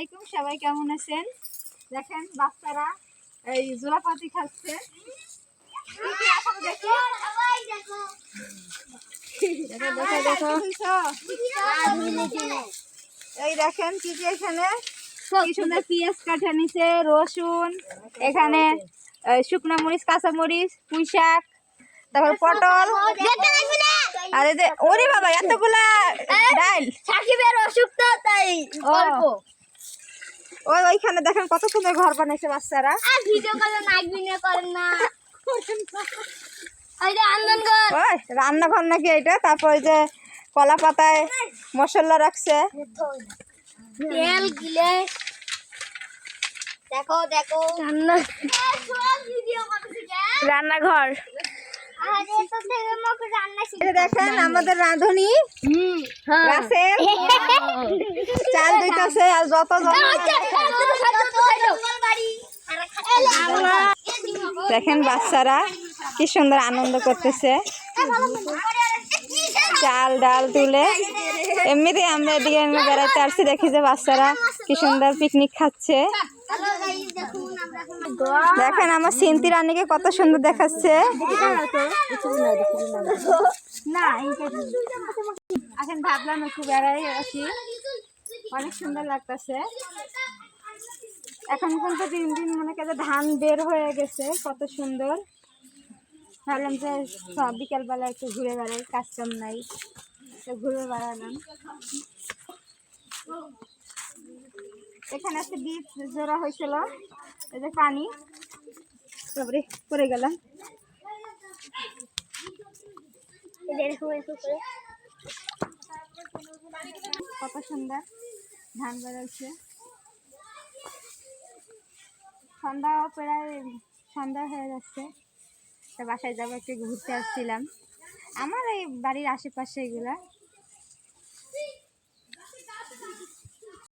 আলাইকুম সবাই কেমন আছেন? দেখেন বাচ্চারা এই জোড়াপাতি খাচ্ছে। এই দেখেন কি কি এখানে? কি সুন্দর পেঁয়াজ কাটা নিছে রসুন এখানে শুকনো মরিচ কাঁচা মরিচ পুঁই শাক তারপর পটল। আর ওরে বাবা এতগুলা ডাল। সাকিবের অসুখ তো তাই। অল্প। ওই ওইখানে দেখেন কত সুন্দর ঘর বানাইছে বাচ্চারা। আর ভিডিও নাক বিনে করেন না। ওই রান্নাঘর নাকি এটা তারপর ওই যে কলা পাতায় মশলা রাখছে। তেল গিলে। দেখো দেখো। রান্না রান্নাঘর। দেখেন আমাদের রাঁধুনি। হুম রাসেল। চাল দিতেছে আর যত দেখেন বাচ্চারা কি সুন্দর আনন্দ করতেছে। চাল ডাল তুলে। এমনিতেই আমরা এদিকে বেড়াতে আসছি, দেখি যে বাচ্চারা কি সুন্দর পিকনিক খাচ্ছে। দেখেন আমার সিন্তি রানীকে কত সুন্দর দেখাচ্ছে। এখন ভাবলাম একটু বেড়াই অনেক সুন্দর লাগতেছে। এখন কিন্তু দিন দিন মনে করে ধান বের হয়ে গেছে, কত সুন্দর। ভাবলাম যে বিকেলবেলা একটু ঘুরে বেড়াই, কাজ নাই। ঘুরে বেড়ালাম এখানে একটা দ্বীপ জোড়া হয়েছিল। এই যে পানি। তারপরে পড়ে গেলাম। কত সুন্দর ধান বেরোচ্ছে। সন্ধ্যা প্রায় সন্ধ্যা হয়ে যাচ্ছে। তো বাসায় যাব, একটু ঘুরতে আসছিলাম। আমার এই বাড়ির আশেপাশে এগুলা।